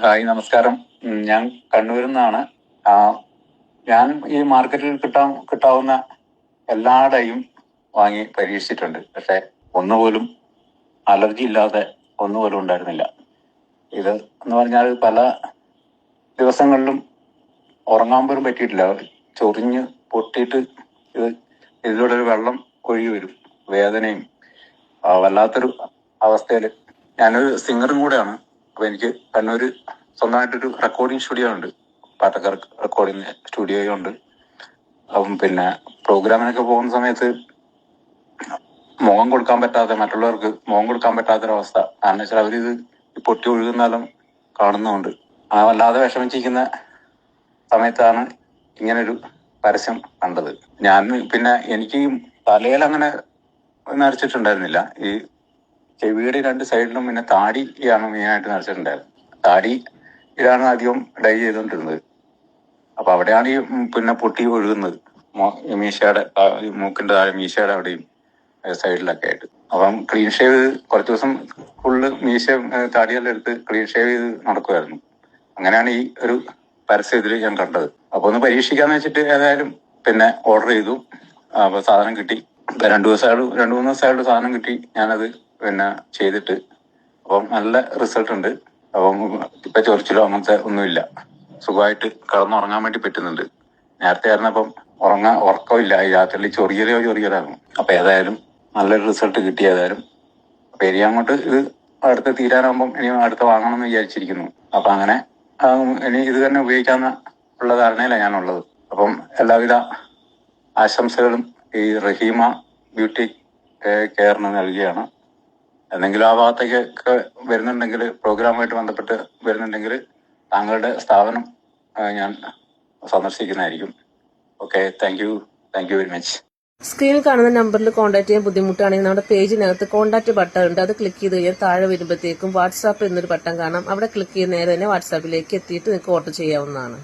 Hi നമസ്കാരം. ഞാൻ കണ്ണൂരിൽ നിന്നാണ്. ഞാൻ ഈ മാർക്കറ്റിൽ കിട്ടാൻ കിട്ടാവുന്ന എല്ലാടയും വാങ്ങി പരീക്ഷിച്ചിട്ടുണ്ട്. പക്ഷെ ഒന്നുപോലും അലർജി ഇല്ലാതെ ഒന്നുപോലും ഉണ്ടായിരുന്നില്ല. ഇത് എന്ന് പറഞ്ഞാൽ പല ദിവസങ്ങളിലും ഉറങ്ങാൻ പോലും പറ്റിയിട്ടില്ല. ചൊറിഞ്ഞ് പൊട്ടിയിട്ട് ഇത് ഇതിലൂടെ ഒരു വെള്ളം കൊഴി വരും. വേദനയും വല്ലാത്തൊരു അവസ്ഥയിൽ ഞാനൊരു സിംഗറും കൂടെയാണ്. അപ്പൊ എനിക്ക് കണ്ണൂര് സ്വന്തമായിട്ടൊരു റെക്കോർഡിംഗ് സ്റ്റുഡിയോ ഉണ്ട്. പാട്ടക്കാർ റെക്കോർഡിംഗ് സ്റ്റുഡിയോയും ഉണ്ട്. അപ്പം പിന്നെ പ്രോഗ്രാമിനൊക്കെ പോകുന്ന സമയത്ത് മുഖം കൊടുക്കാൻ പറ്റാതെ മറ്റുള്ളവർക്ക് മുഖം കൊടുക്കാൻ പറ്റാത്തൊരവസ്ഥ. കാരണം വെച്ചാൽ അവരിത് പൊട്ടി ഒഴുകുന്നാലും കാണുന്നുണ്ട്. ആ വല്ലാതെ വിഷമിച്ചിരിക്കുന്ന സമയത്താണ് ഇങ്ങനൊരു പരസ്യം കണ്ടത്. ഞാൻ പിന്നെ എനിക്ക് തലയിൽ അങ്ങനെ നരച്ചിട്ടുണ്ടായിരുന്നില്ല ഈ ചെവിയുടെ രണ്ട് സൈഡിലും പിന്നെ താടിയാണ് മെയിനായിട്ട് നിറച്ചിട്ടുണ്ടായിരുന്നത് താടി ഇതാണ് അധികം ഡൈ ചെയ്തുകൊണ്ടിരുന്നത് അപ്പൊ അവിടെയാണ് ഈ പിന്നെ പൊട്ടി ഒഴുകുന്നത്. മീശയുടെ മൂക്കിന്റെ താഴെ മീശയുടെ അവിടെയും സൈഡിലൊക്കെ ആയിട്ട്. അപ്പം ക്ലീൻ ഷേവ് കുറച്ച് ദിവസം ഫുള്ള് മീശ താടിയെല്ലാം എടുത്ത് ക്ലീൻ ഷേവ് ചെയ്ത് നടക്കുമായിരുന്നു അങ്ങനെയാണ് ഈ ഒരു പരസ്യം ഇതിൽ ഞാൻ കണ്ടത്. അപ്പൊ ഒന്ന് പരീക്ഷിക്കാന്ന് വെച്ചിട്ട് ഏതായാലും പിന്നെ ഓർഡർ ചെയ്തു. അപ്പൊ സാധനം കിട്ടി. രണ്ടു ദിവസമായിട്ട് രണ്ടു മൂന്ന് ദിവസമായിട്ട് സാധനം കിട്ടി. ഞാനത് പിന്നെ ചെയ്തിട്ട്. അപ്പം നല്ല റിസൾട്ട് ഉണ്ട്. അപ്പം ഇപ്പൊ ചൊറിച്ചിലോ അങ്ങനത്തെ ഒന്നുമില്ല. സുഖമായിട്ട് കിടന്നുറങ്ങാൻ വേണ്ടി പറ്റുന്നുണ്ട്. നേരത്തെ ആയിരുന്നപ്പം ഉറങ്ങാൻ ഉറക്കമില്ല ഈ രാത്രിയിൽ ചൊറിയലോ ചൊറിയലാകും അപ്പൊ ഏതായാലും നല്ലൊരു റിസൾട്ട് കിട്ടി ഏതായാലും. അപ്പൊ ഇനി അങ്ങോട്ട് ഇത് അടുത്ത് തീരാനാകുമ്പം ഇനി അടുത്ത് വാങ്ങണം എന്ന് വിചാരിച്ചിരിക്കുന്നു. അപ്പൊ അങ്ങനെ ഇനി ഇത് തന്നെ ഉപയോഗിക്കാന്ന ഉള്ള ധാരണയിലാണ് ഞാനുള്ളത്. അപ്പം എല്ലാവിധ ആശംസകളും ഈ റഹീമ ബ്യൂട്ടി കെയറിന് നൽകുകയാണ് എന്തെങ്കിലും ആ ഭാഗത്തേക്കൊക്കെ വരുന്നുണ്ടെങ്കിൽ പ്രോഗ്രാമുമായിട്ട് ബന്ധപ്പെട്ട് വരുന്നുണ്ടെങ്കിൽ താങ്കളുടെ സ്ഥാപനം ഞാൻ സന്ദർശിക്കുന്നതായിരിക്കും. Okay thank you thank you very much സ്ക്രീനിൽ കാണുന്ന നമ്പറിൽ കോൺടാക്ട് ചെയ്യാൻ ബുദ്ധിമുട്ടാണെങ്കിൽ നമ്മുടെ പേജിനകത്ത് കോൺടാക്ട് ബട്ടൺ ഉണ്ട്. അത് ക്ലിക്ക് ചെയ്ത് കഴിഞ്ഞാൽ താഴെ വരുമ്പോഴത്തേക്കും വാട്സാപ്പ് എന്നൊരു ബട്ടൺ കാണാം. അവിടെ ക്ലിക്ക് ചെയ്യുന്ന നേരെ തന്നെ വാട്സാപ്പിലേക്ക് എത്തിയിട്ട് നിങ്ങൾക്ക് ഓർഡർ ചെയ്യാവുന്നതാണ്.